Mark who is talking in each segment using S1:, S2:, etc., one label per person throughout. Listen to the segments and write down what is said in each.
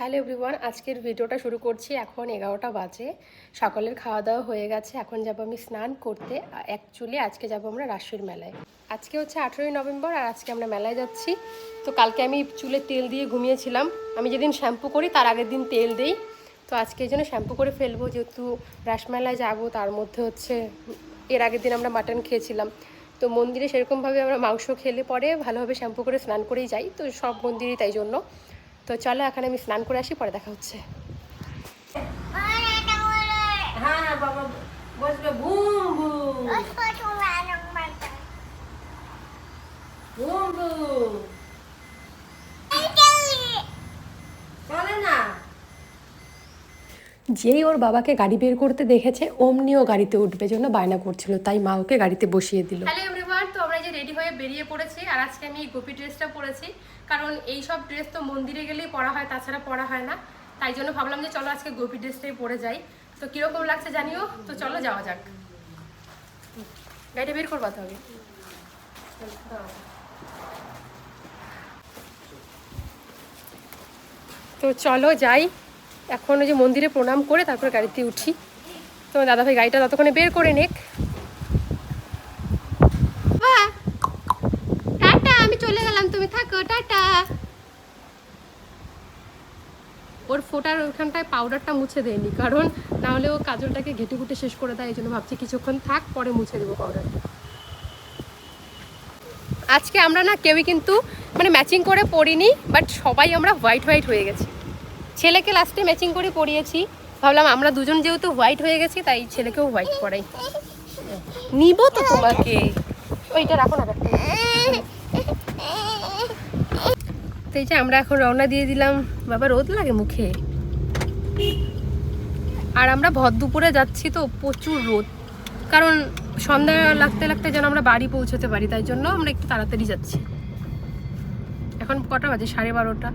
S1: Hello everyone, আজকের ভিডিওটা শুরু করছি এখন এগারোটা বাজে। সকালের খাওয়া দাওয়া হয়ে গেছে, এখন যাব আমি স্নান করতে। অ্যাকচুয়ালি আজকে যাব আমরা রাসের মেলায়। আজকে হচ্ছে আঠেরোই নভেম্বর আর আজকে আমরা মেলায় যাচ্ছি। তো কালকে আমি চুলে তেল দিয়ে ঘুমিয়েছিলাম। আমি যেদিন শ্যাম্পু করি, তার আগের দিন তেল দেই। তো আজকে এই জন্য শ্যাম্পু করে ফেলব, যেহেতু রাসমেলায় যাব, তার মধ্যে হচ্ছে এর আগের দিন আমরা মাটন খেয়েছিলাম। তো মন্দিরে সেরকমভাবে আমরা মাংস খেলে পরে ভালোভাবে শ্যাম্পু করে স্নান করেই যাই। তো সব মন্দিরই তাই জন্য। তো চলো এখন আমি স্নান করে আসি পরে দেখা হচ্ছে।
S2: হ্যাঁ বাবা বসবে বুম বুম চলে না।
S1: যেই ওর বাবাকে গাড়ি বের করতে দেখেছে অমনিও গাড়িতে উঠবে জন্য বায়না করছিল তাই মা ওকে গাড়িতে বসিয়ে দিল। হ্যালো এভরিওয়ান তো আমরা যে রেডি হয়ে বেরিয়ে পড়েছি আর আজকে আমি এই গোপী ড্রেসটা পরেছি। কারণ এই সব ড্রেস তো মন্দিরে গেলেই পরা হয়, তাছাড়া পরা হয় না। তাই জন্য ভাবলাম যে চলো আজকে গোপী ড্রেসটাই পরে যাই। তো কীরকম লাগছে জানিও? তো চলো যাওয়া যাক। গাড়িটা বের করবা তো হবে তো চলো যাই। এখন ওই যে মন্দিরে প্রণাম করে তারপর গাড়িতে উঠি। তো দাদাভাই গাড়িটা ততক্ষণে বের করে নেক। টাটা, আমি চলে গেলাম। তুমি থাকো, টাটা। ওর ফোটার ওখানটায় পাউডারটা মুছে দেয়নি, কারণ না হলে ও কাজলটাকে ঘেটে ঘুটে শেষ করে দেয়, এই জন্য ভাবছি কিছুক্ষণ থাক, পরে মুছে দেবো পাউডারটা আজকে আমরা না কেউই কিন্তু মানে ম্যাচিং করে পরিনি বাট সবাই আমরা হোয়াইট হোয়াইট হয়ে গেছি। ছেলেকে লাস্টে ম্যাচিং করে পরিয়েছি ভাবলাম আমরা দুজন যেহেতু হোয়াইট হয়ে গেছি, তাই ছেলেকেও হোয়াইট পরাই। নিব তো তোমাকে। ওইটা রাখো না তো এই যে আমরা এখন রওনা দিয়ে দিলাম। বাবা রোদ লাগে মুখে? আর আমরা ভর দুপুরে যাচ্ছি তো প্রচুর রোদ। কারণ সন্ধ্যা লাগতে লাগতে যেন আমরা বাড়ি পৌঁছতে পারি তাই জন্য আমরা একটু তাড়াতাড়ি যাচ্ছি। এখন কটা বাজে? সাড়ে বারোটা।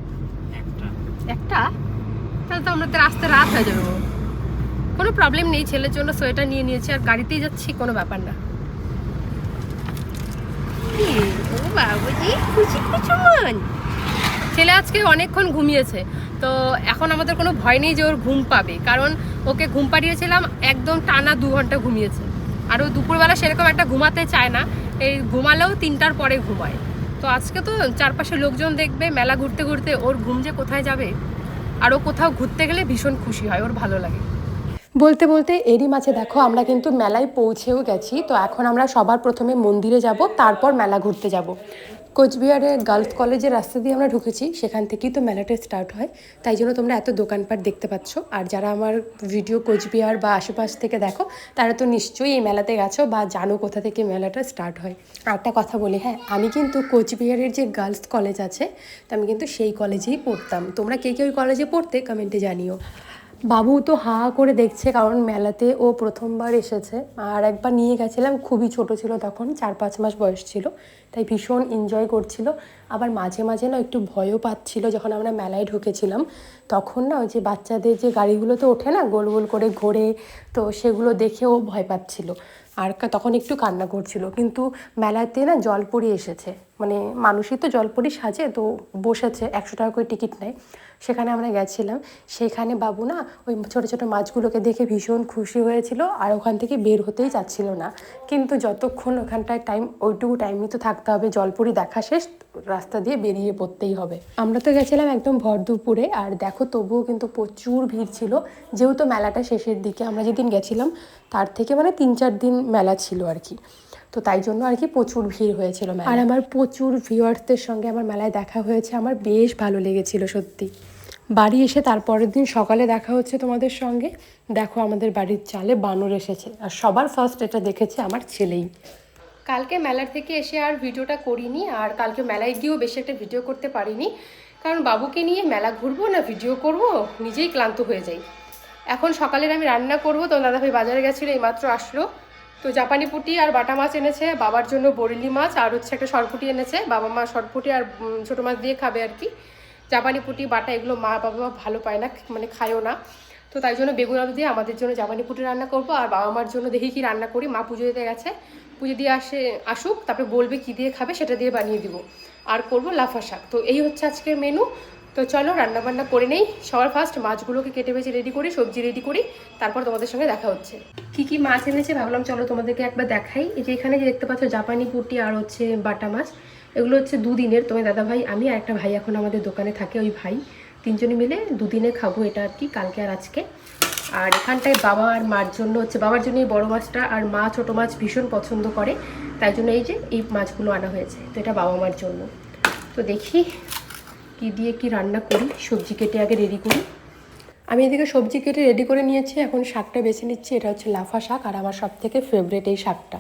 S1: একটা। তাহলে তো আমরা তো রাস্তায় রাত হয়ে যাবে। কোনো প্রবলেম নেই ছেলের জন্য সোয়েটার নিয়ে নিয়েছি আর গাড়িতেই যাচ্ছি কোনো ব্যাপার না? ও বাবুজি খুশি খুশি মন। ছেলে আজকে অনেকক্ষণ ঘুমিয়েছে, তো এখন আমাদের কোনো ভয় নেই যে ওর ঘুম পাবে। কারণ ওকে ঘুম পাড়িয়েছিলাম, একদম টানা দু ঘণ্টা ঘুমিয়েছে। আর ও দুপুরবেলা সেরকম একটা ঘুমাতে চায় না, এই ঘুমালেও তিনটার পরে ঘুমায়। তো আজকে তো চারপাশে লোকজন দেখবে, মেলা ঘুরতে ঘুরতে ওর ঘুম যে কোথায় যাবে, আর ও কোথাও ঘুরতে গেলে ভীষণ খুশি হয়, ওর ভালো লাগে। বলতে বলতে এরই মাঝে দেখো, আমরা কিন্তু মেলায় পৌঁছেও গেছি, তো এখন আমরা সবার প্রথমে মন্দিরে যাব, তারপর মেলা ঘুরতে যাব। কোচবিহারের গার্লস কলেজের রাস্তা দিয়ে আমরা ঢুকেছি, সেখান থেকেই তো মেলাটা স্টার্ট হয়। তাই জন্য তোমরা এত দোকানপাট দেখতে পাচ্ছ। আর যারা আমার ভিডিও কোচবিহার বা আশেপাশ থেকে দেখো, তারা তো নিশ্চয়ই এই মেলাতে গেছো বা জানো কোথা থেকে মেলাটা স্টার্ট হয়। আর একটা কথা বলি হ্যাঁ আমি কিন্তু কোচবিহারের যে গার্লস কলেজ আছে, তো আমি কিন্তু সেই কলেজেই পড়তাম। তোমরা কে কে ওই কলেজে পড়তে? কমেন্টে জানিও। বাবু তো হা করে দেখছে কারণ মেলাতে ও প্রথমবার এসেছে। আর একবার নিয়ে গেছিলাম, খুবই ছোট ছিল তখন, চার পাঁচ মাস বয়স ছিল, তাই ভীষণ এনজয় করছিল। আবার মাঝে মাঝে না একটু ভয়ও পাচ্ছিল যখন আমরা মেলায় ঢুকেছিলাম। তখন না ওই যে বাচ্চাদের যে গাড়িগুলোতে ওঠে না, গোল গোল করে ঘোরে, তো সেগুলো দেখে ও ভয় পাচ্ছিল। আর তখন একটু কান্না করছিল। কিন্তু মেলাতে না জল পড়ে এসেছে। মানে মানুষই তো জলপরি সাজে, তো বসেছে, একশো টাকা করে টিকিট নেয়। সেখানে আমরা গেছিলাম। সেখানে বাবু না ওই ছোটো ছোটো মাছগুলোকে দেখে ভীষণ খুশি হয়েছিল আর ওখান থেকে বের হতেই চাচ্ছিল না। কিন্তু যতক্ষণ ওখানটায় টাইম ওইটুকু টাইমই তো থাকতে হবে, জলপুরি দেখা শেষ, রাস্তা দিয়ে বেরিয়ে পড়তেই হবে। আমরা তো গেছিলাম একদম ভর দুপুরে আর দেখো তবুও কিন্তু প্রচুর ভিড় ছিল। যেহেতু মেলাটা শেষের দিকে, আমরা যেদিন গেছিলাম, তার থেকে মানে তিন চার দিন মেলা ছিল আর কি। তো তাই জন্য আর কি প্রচুর ভিড় হয়েছিল আর আমার প্রচুর ভিউয়ার্সদের সঙ্গে আমার মেলায় দেখা হয়েছে আমার বেশ ভালো লেগেছিল সত্যি। বাড়ি এসে তারপরের দিন সকালে দেখা হচ্ছে তোমাদের সঙ্গে। দেখো আমাদের বাড়ির চালে বানর এসেছে আর সবার ফার্স্ট এটা দেখেছে আমার ছেলেই। কালকে মেলার থেকে এসে আর ভিডিওটা করিনি আর কালকে মেলায় গিয়েও বেশি একটা ভিডিও করতে পারিনি। কারণ বাবুকে নিয়ে মেলা ঘুরবো না ভিডিও করব নিজেই ক্লান্ত হয়ে যাই। এখন সকালের আমি রান্না করব তো দাদাভাই বাজারে গেছিল এইমাত্র আসলো। তো জাপানি পুটি আর বাটা মাছ এনেছে, বাবার জন্য বরেলি মাছ আর হচ্ছে একটা সরপুটি এনেছে। বাবা মা সরপুটি আর ছোটো মাছ দিয়ে খাবে আর কি। জাপানি পুটি, বাটা এগুলো মা বাবা ভালো পায় না মানে খায়ও না। তো তাই জন্য বেগুন আলু দিয়ে আমাদের জন্য জাপানি পুটি রান্না করব আর বাবা মার জন্য দেখি কি রান্না করি। মা পুজো দিতে গেছে। পুজো দিয়ে আসে, আসুক, তারপরে বলবে কি দিয়ে খাবে সেটা দিয়ে বানিয়ে দিব। আর করব লাফা শাক। তো এই হচ্ছে আজকের মেনু তো চলো রান্না বান্না করে নেই। সবার ফার্স্ট মাছগুলোকে কেটে বেছে রেডি করি, সবজি রেডি করি, তারপর তোমাদের সঙ্গে দেখা হচ্ছে। কি কি মাছ এনেছে ভাবলাম চলো তোমাদেরকে একবার দেখাই। এই যে এখানে যে দেখতে পাচ্ছ জাপানি পুটি আর হচ্ছে বাটা মাছ, এগুলো হচ্ছে দুদিনের। তোমার দাদা ভাই আমি আর একটা ভাই এখন আমাদের দোকানে থাকে, ওই ভাই। তিনজনে মিলে দুদিনে খাব এটা আর কি, কালকে আর আজকে। আর এখানটায় বাবা আর মার জন্য হচ্ছে, বাবার জন্য এই বড় মাছটা, আর মা ছোট মাছ ভীষণ পছন্দ করে। তাই জন্য এই যে এই মাছগুলো আনা হয়েছে। তো এটা বাবা মার জন্য। তো দেখি কি দিয়ে কি রান্না করি, সবজি কেটে আগে রেডি করি। আমি এদিকে সবজি কেটে রেডি করে নিয়েছি, এখন শাকটা বেছে নিচ্ছি, এটা হচ্ছে লাফা শাক আর আমার সব থেকে ফেভারেট এই শাকটা।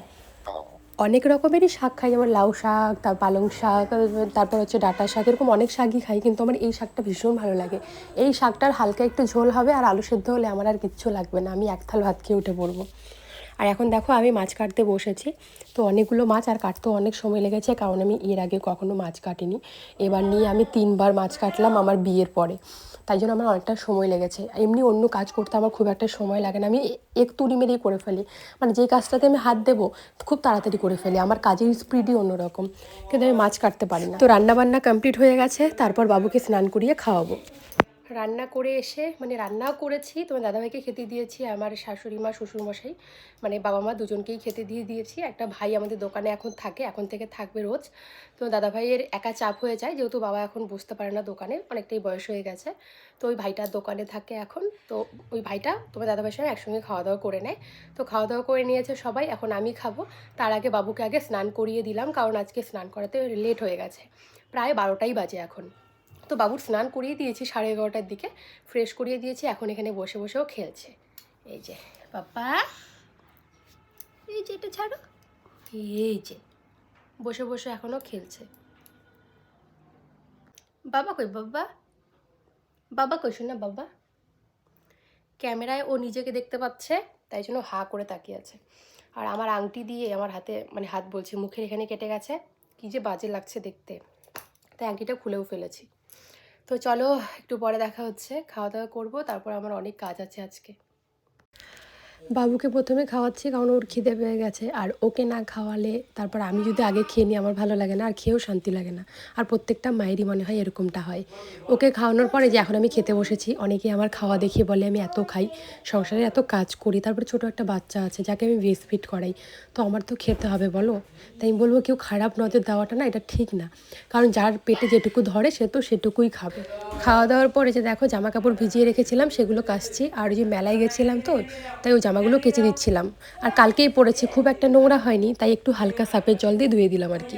S1: অনেক রকমেরই শাক খাই, যেমন লাউ শাক, তার পালং শাক, তারপর হচ্ছে ডাটা শাক, এরকম অনেক শাকই খাই, কিন্তু আমার এই শাকটা ভীষণ ভালো লাগে। এই শাকটার হালকা একটু ঝোল হবে আর আলু সেদ্ধ হলে আমার আর কিচ্ছু লাগবে না, আমি এক থাল ভাত খেয়ে উঠে পড়ব। আর এখন দেখো আমি মাছ কাটতে বসেছি। তো অনেকগুলো মাছ আর কাটতেও অনেক সময় লেগেছে, কারণ আমি এর আগে কখনো মাছ কাটিনি। এবার নিয়ে আমি তিনবার মাছ কাটলাম আমার বিয়ের পরে। তাই জন্য আমার অনেকটা সময় লেগেছে। এমনি অন্য কাজ করতে আমার খুব একটা সময় লাগে না। আমি এক তুড়ি মেরেই করে ফেলি। মানে যে কাজটাতে আমি হাত দেবো, খুব তাড়াতাড়ি করে ফেলি। আমার কাজের স্পিডই অন্যরকম। কিন্তু আমি মাছ কাটতে পারি না। তো রান্না বান্না কমপ্লিট হয়ে গেছে। তারপর বাবুকে স্নান করিয়ে খাওয়াবো। রান্না করে এসে মানে রান্নাও করেছি। তোমার দাদাভাইকে খেতে দিয়েছি, আমার শাশুড়ি মা, শ্বশুরমশাই মানে বাবা মা দুজনকেই খেতে দিয়ে দিয়েছি। একটা ভাই আমাদের দোকানে এখন থাকে, এখন থেকে থাকবে রোজ। তো দাদাভাইয়ের একা চাপ হয়ে যায়, যেহেতু বাবা এখন বুঝতে পারে না দোকানে, অনেকটাই বয়স হয়ে গেছে। তো ওই ভাইটার দোকানে থাকে এখন, তো ওই ভাইটা তোমার দাদাভাইয়ের সঙ্গে একসঙ্গে খাওয়া দাওয়া করে নেয়। তো খাওয়া দাওয়া করে নিয়েছে সবাই, এখন আমি খাব। তার আগে বাবুকে আগে স্নান করিয়ে দিলাম, কারণ আজকে স্নান করাতে লেট হয়ে গেছে। প্রায় বারোটাই বাজে এখন। তো বাবুর স্নান করিয়ে দিয়েছি সাড়ে এগারোটার দিকে ফ্রেশ করিয়ে দিয়েছি, এখন এখানে বসে বসেও খেলছে। এই যে, বাবা, এই যে এটা ছাড়ো। এই যে, বসে বসে এখনও খেলছে। বাবা কই, বাবা? বাবা কই না, বাবা। ক্যামেরায় ও নিজেকে দেখতে পাচ্ছে, তাই জন্য হা করে তাকিয়ে আছে। আর আমার আংটি দিয়ে আমার হাতে মানে হাত বলছে, মুখের এখানে কেটে গেছে। কী যে বাজে লাগছে দেখতে। তাই আংটিটা খুলেও ফেলেছি। তো চলো একটু পরে দেখা হচ্ছে, খাওয়া দাওয়া করব, তারপর আমার অনেক কাজ আছে আজকে। বাবুকে প্রথমে খাওয়াচ্ছি কারণ ওর খিদে পেয়ে গেছে। আর ওকে না খাওয়ালে তারপর আমি যদি আগে খেয়ে নিই, আমার ভালো লাগে না, আর খেয়েও শান্তি লাগে না। আর প্রত্যেকটা মায়েরই মনে হয় এরকমটা হয়। ওকে খাওয়ানোর পরে যে এখন আমি খেতে বসেছি অনেকে আমার খাওয়া দেখিয়ে বলে, আমি এত খাই, সংসারে এত কাজ করি। তারপরে ছোট একটা বাচ্চা আছে, যাকে আমি ব্রেস্ট ফিট করাই। তো আমার তো খেতে হবে, বলো? তাই আমি বলব, কেউ খারাপ নজর দেওয়াটা না, এটা ঠিক না। কারণ যার পেটে যেটুকু ধরে, সে তো সেটুকুই খাবে। খাওয়া দাওয়ার পরে যে দেখো, জামা কাপড় ভিজিয়ে রেখেছিলাম, সেগুলো কাচছি। আর ওই যে মেলায় গেছিলাম তো, তাই ওই জামাগুলো কেচে দিচ্ছিলাম। আর কালকেই পরেছি খুব একটা নোংরা হয়নি, তাই একটু হালকা সাপের জল দিয়ে ধুয়ে দিলাম আর কি।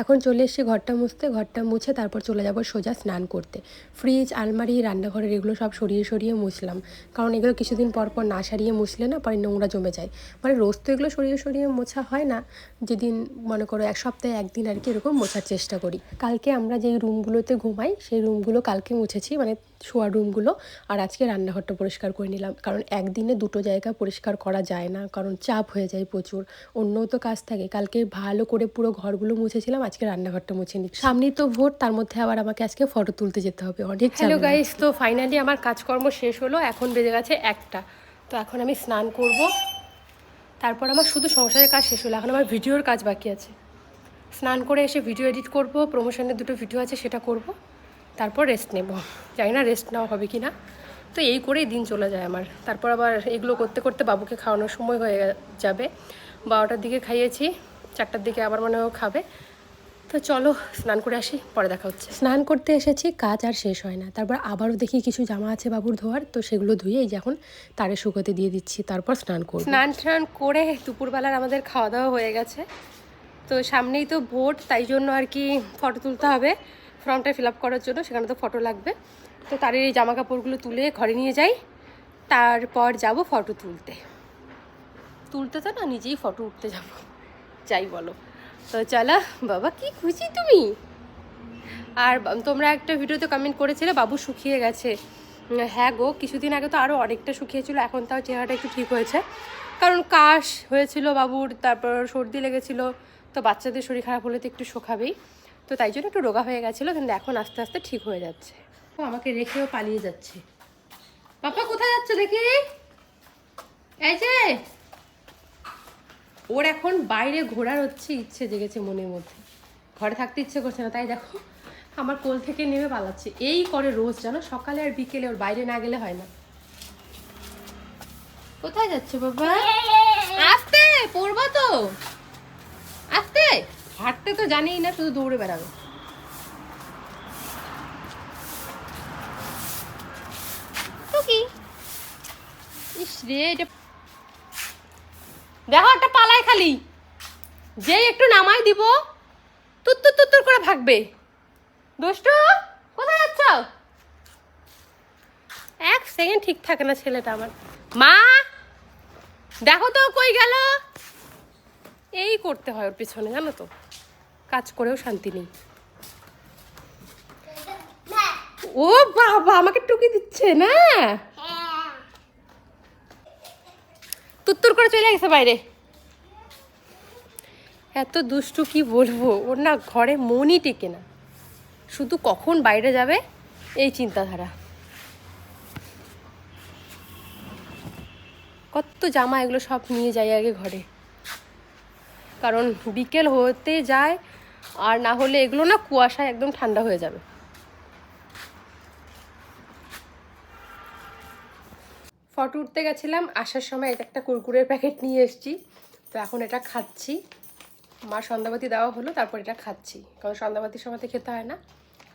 S1: এখন চলে এসে ঘরটা মুছতে, ঘরটা মুছে তারপর চলে যাব সোজা স্নান করতে। ফ্রিজ, আলমারি, রান্নাঘরের এগুলো সব সরিয়ে সরিয়ে মুছলাম। কারণ এগুলো কিছুদিন পর পর না সারিয়ে মুছলে না পরে নোংরা জমে যায়। মানে রোজ তো এগুলো সরিয়ে সরিয়ে মোছা হয় না। যেদিন মনে করো এক সপ্তাহে একদিন আর কি এরকম মোছার চেষ্টা করি। কালকে আমরা যেই রুমগুলোতে ঘুমাই, সেই রুমগুলো কালকে মুছেছি। মানে শোয়ার রুমগুলো আর আজকে রান্নাঘরটা পরিষ্কার করে নিলাম। কারণ একদিনে দুটো জায়গা পরিষ্কার করা যায় না, কারণ চাপ হয়ে যায় প্রচুর। অন্যও তো কাজ থাকে। কালকে ভালো করে পুরো ঘরগুলো মুছেছিলাম, আজকে রান্নাঘরটা মুছে নিচ্ছি। সামনেই তো ভোট তার মধ্যে আবার আমাকে আজকে ফটো তুলতে যেতে হবে। অনেক হ্যালো গাইস তো ফাইনালি আমার কাজকর্ম শেষ হলো, এখন বেজে গেছে একটা। তো এখন আমি স্নান করব। তারপর আমার শুধু সংসারের কাজ শেষ হলো, এখন আমার ভিডিওর কাজ বাকি আছে। স্নান করে এসে ভিডিও এডিট করব প্রমোশনের দুটো ভিডিও আছে, সেটা করব। তারপর রেস্ট নেব। জানি না রেস্ট নেওয়া হবে কি না তো এই করেই দিন চলে যায় আমার। তারপর আবার এগুলো করতে করতে বাবুকে খাওয়ানোর সময় হয়ে যাবে। বারোটার দিকে খাইয়েছি চারটার দিকে আবার মনে হয় খাবে। তো চলো স্নান করে আসি পরে দেখা হচ্ছে। স্নান করতে এসেছি কাজ আর শেষ হয় না। তারপর আবারও দেখি কিছু জামা আছে বাবুর ধোয়ার। তো সেগুলো ধুয়ে এই এখন তারে শুকোতে দিয়ে দিচ্ছি তারপর স্নান করব। স্নান স্নান করে দুপুরবেলার আমাদের খাওয়া দাওয়া হয়ে গেছে। তো সামনেই তো ভোট তাই জন্য আর কি ফটো তুলতে হবে। ফর্মটা ফিল আপ করার জন্য সেখানে তো ফটো লাগবে। তো তার এই জামা কাপড়গুলো তুলে ঘরে নিয়ে যাই। তারপর যাব ফটো তুলতে। তুলতে তো না, নিজেই ফটো উঠতে যাব। যাই বলো। তো চলা, বাবা, কি খুশি তুমি? আর তোমরা একটা ভিডিওতে কমেন্ট করেছিলে, বাবু শুকিয়ে গেছে। হ্যাঁ গো, কিছুদিন আগে তো আরও অনেকটা শুকিয়েছিল, এখন তাও চেহারাটা একটু ঠিক হয়েছে। কারণ কাশ হয়েছিল বাবুর, তারপর সর্দি লেগেছিল, তো বাচ্চাদের শরীর খারাপ হলে তো একটু শোকাবেই। তো তাই জন্য একটু রোগা হয়ে গেছিল কিন্তু এখন আস্তে আস্তে ঠিক হয়ে যাচ্ছে। ও আমাকে রেখেও পালিয়ে যাচ্ছে। পাপা কোথায় যাচ্ছে দেখি? এই যে! ওর এখন বাইরে ঘোরার হচ্ছে ইচ্ছে জেগেছে মনের মধ্যে। ঘরে থাকতে ইচ্ছে করছে না তাই দেখো আমার কোল থেকে নেমে পালাচ্ছে। এই করে রোজ জানো? সকালে আর বিকেলে ওর বাইরে না গেলে হয় না। কোথায় যাচ্ছে বাবা? আস্তে! হাঁটতে তো জানেই না, শুধু দৌড়ে বেড়াবে। দেখো একটা পালায় খালি। যেই একটু নামাই দিব তুত্তুর তুত্তুর করে ভাগবে। দুষ্টু, কোথায় যাচ্ছ? এক সেকেন্ড ঠিক থাকে না ছেলেটা আমার। মা, দেখো তো কই গেল। এই করতে হয় ওর পিছনে, জানো তো। কাজ করেও শান্তি নেই। ও বাবা আমাকে টুকি দিচ্ছে না? তুত্তুর করে চলে গেছে বাইরে। এত দুষ্টু কি বলব? ওর না ঘরে মনই টেকে না। শুধু কখন বাইরে যাবে এই চিন্তাধারা। কত জামা এগুলো সব নিয়ে যাই আগে ঘরে। কারণ বিকেল হতে যায় আর না হলে এগুলো না কুয়াশায় একদম ঠান্ডা হয়ে যাবে। ফটো উঠতে গেছিলাম, আসার সময় এটা একটা কুরকুরের প্যাকেট নিয়ে এসেছি। তো এখন এটা খাচ্ছি। মা সন্ধ্যাবাতি দেওয়া হলো, তারপর এটা খাচ্ছি। কারণ সন্ধ্যাবাতির সময়তে খেতে হয় না।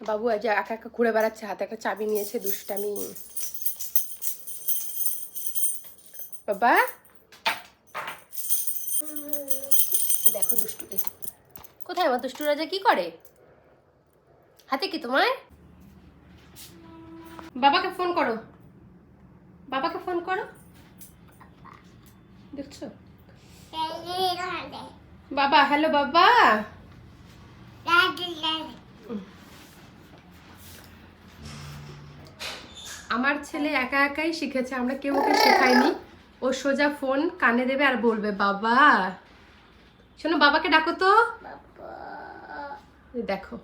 S1: বাবু আজ একা একা ঘুরে বেড়াচ্ছে, হাতে একটা চাবি নিয়েছে, দুষ্টামি। বাবা! দেখো দুষ্টুকে। কোথায় আমার দুষ্টু রাজা কি করে? হাতে কি তোমার? বাবাকে ফোন করো। বাবাকে ফোন করো। দেখছ? বাবা হ্যালো বাবা। আমার ছেলে একা একাই শিখেছে, আমরা কেউ ওকে শেখাইনি। ও সোজা ফোন কানে দেবে আর বলবে, বাবা, শোনো, বাবাকে ডাকো তো। দেখো।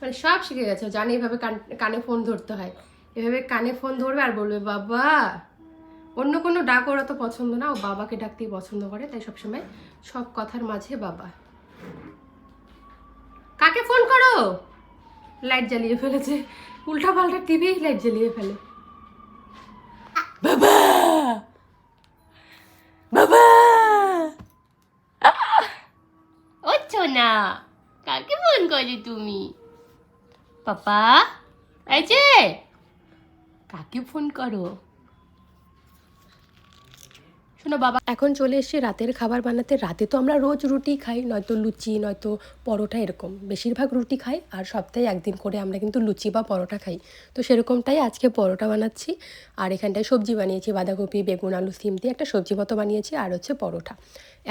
S1: মানে সব শিখে গেছে জানে এভাবে কান- ফোন ধরতে হয়। এভাবে কানে ফোন ধরবে আর বলবে, বাবা! অন্য কোনো ডাক ওরা তো পছন্দ না, ও বাবাকে ডাকতেই পছন্দ করে, তাই সবসময় সব কথার মাঝে বাবা। কাকে ফোন করো? লাইট জ্বালিয়ে ফেলেছে। উল্টা পাল্টা টিভি লাইট জ্বালিয়ে ফেলে। বাবা! বাবা! ও না। কাকে ফোন করো তুমি? পাপা? এই যে কাকে ফোন করো? শোনো বাবা, এখন চলে এসেছি রাতের খাবার বানাতে, রাতে তো আমরা রোজ রুটি খাই, নয়তো লুচি, নয়তো পরোটা এরকম। বেশিরভাগ রুটি খাই আর সপ্তাহে একদিন করে আমরা কিন্তু লুচি বা পরোটা খাই। তো সেরকমটাই আজকে পরোটা বানাচ্ছি। আর এখানটায় সবজি বানিয়েছি, বাঁধাকপি, বেগুন, আলু, সিম দিয়ে একটা সবজি মতো বানিয়েছি আর হচ্ছে পরোটা।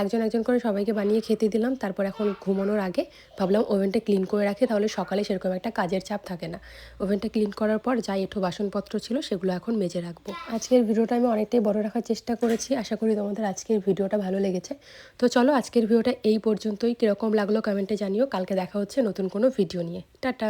S1: একজন একজন করে সবাইকে বানিয়ে খেতে দিলাম, তারপর এখন ঘুমানোর আগে ভাবলাম ওভেনটা ক্লিন করে রাখি, তাহলে সকালে সেরকম একটা কাজের চাপ থাকে না। ওভেনটা ক্লিন করার পর যা একটু বাসনপত্র ছিল সেগুলো এখন মেজে রাখব। আজকের ভিডিওটা আমি অনেকটাই বড় রাখার চেষ্টা করেছি, আশা করি তোমাদের আজকের ভিডিওটা ভালো লেগেছে। তো চলো আজকের ভিডিওটা এই পর্যন্তই। কীরকম লাগল কমেন্টে জানিও। কালকে দেখা হচ্ছে নতুন কোনো ভিডিও নিয়ে। টাটা।